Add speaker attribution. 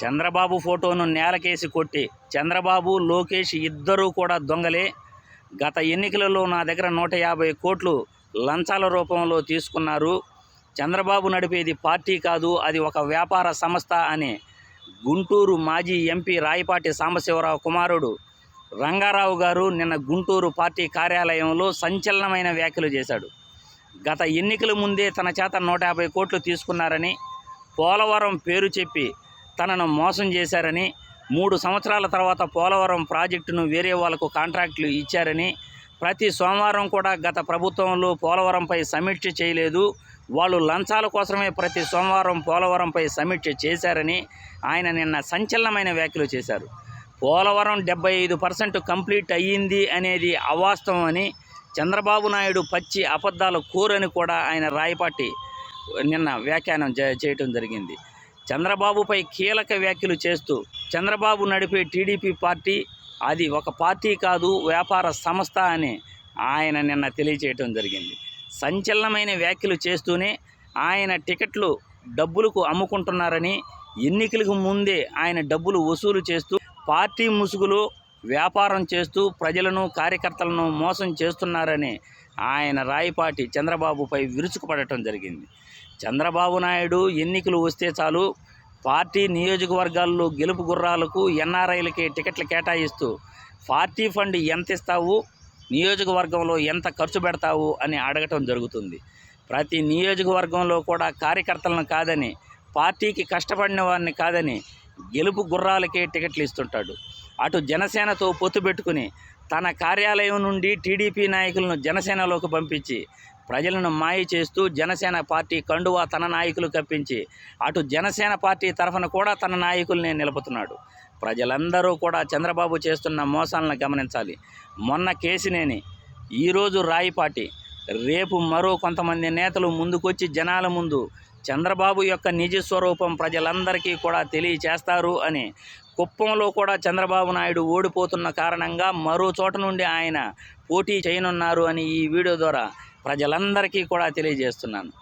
Speaker 1: చంద్రబాబు ఫోటోను నేలకేసి కొట్టి చంద్రబాబు లోకేష్ ఇద్దరూ కూడా దొంగలే. గత ఎన్నికలలో నా దగ్గర నూట యాభై కోట్లు లంచాల రూపంలో తీసుకున్నారు. చంద్రబాబు నడిపేది పార్టీ కాదు అది ఒక వ్యాపార సంస్థ అని గుంటూరు మాజీ ఎంపీ రాయపాటి సాంబశివరావు కుమారుడు రంగారావు గారు నిన్న గుంటూరు పార్టీ కార్యాలయంలో సంచలనమైన వ్యాఖ్యలు చేశాడు. గత ఎన్నికల ముందే తన చేత నూట యాభై కోట్లు తీసుకున్నారని పోలవరం పేరు చెప్పి తనను మోసం చేశారని మూడు సంవత్సరాల తర్వాత పోలవరం ప్రాజెక్టును వేరే వాళ్ళకు కాంట్రాక్టులు ఇచ్చారని ప్రతి సోమవారం కూడా గత ప్రభుత్వంలో పోలవరంపై సమీక్ష చేయలేదు. వాళ్ళు లంచాల కోసమే ప్రతి సోమవారం పోలవరంపై సమీక్ష చేశారని ఆయన నిన్న సంచలనమైన వ్యాఖ్యలు చేశారు. పోలవరం డెబ్బై ఐదు పర్సెంట్ కంప్లీట్ అయ్యింది అనేది అవాస్తవం అని చంద్రబాబు నాయుడు పచ్చి అబద్ధాల కూరని కూడా ఆయన రాయపాటి నిన్న వ్యాఖ్యానం చే- చేయటం జరిగింది. చంద్రబాబుపై కీలక వ్యాఖ్యలు చేస్తూ చంద్రబాబు నడిపే టీడీపీ పార్టీ అది ఒక పార్టీ కాదు వ్యాపార సంస్థ అని ఆయన నిన్న తెలియచేయటం జరిగింది. సంచలనమైన వ్యాఖ్యలు చేస్తూనే ఆయన టికెట్లు డబ్బులకు అమ్ముకుంటున్నారని ఎన్నికలకు ముందే ఆయన డబ్బులు వసూలు చేస్తూ పార్టీ ముసుగులో వ్యాపారం చేస్తూ ప్రజలను కార్యకర్తలను మోసం చేస్తున్నారని ఆయన రాయపాటి చంద్రబాబుపై విరుచుకుపడటం జరిగింది. చంద్రబాబు నాయుడు ఎన్నికలు వస్తే చాలు పార్టీ నియోజకవర్గాల్లో గెలుపు గుర్రాలకు ఎన్ఆర్ఐలకి టికెట్లు కేటాయిస్తూ పార్టీ ఫండ్ ఎంత ఇస్తావు నియోజకవర్గంలో ఎంత ఖర్చు పెడతావు అని అడగటం జరుగుతుంది. ప్రతి నియోజకవర్గంలో కూడా కార్యకర్తలను కాదని పార్టీకి కష్టపడిన వారిని కాదని గెలుపు గుర్రాలకే టికెట్లు ఇస్తుంటాడు. అటు జనసేనతో పొత్తు పెట్టుకుని తన కార్యాలయం నుండి టీడీపీ నాయకులను జనసేనలోకి పంపించి ప్రజలను మాయ చేస్తూ జనసేన పార్టీ కండువా తన నాయకులు కప్పించి అటు జనసేన పార్టీ తరఫున కూడా తన నాయకుల్ని నిలుపుతున్నాడు ప్రజలందరూ కూడా చంద్రబాబు చేస్తున్న మోసాలను గమనించాలి. మొన్న కేసినేని ఈరోజు రాయిపాటి రేపు మరో కొంతమంది నేతలు ముందుకొచ్చి జనాల ముందు చంద్రబాబు యొక్క నిజ స్వరూపం ప్రజలందరికీ కూడా తెలియచేస్తారు అని కుప్పంలో కూడా చంద్రబాబు నాయుడు ఓడిపోతున్న కారణంగా మరో చోట నుండి ఆయన పోటీ చేయనున్నారు అని ఈ వీడియో ద్వారా ప్రజలందరికీ కూడా తెలియజేస్తున్నాను.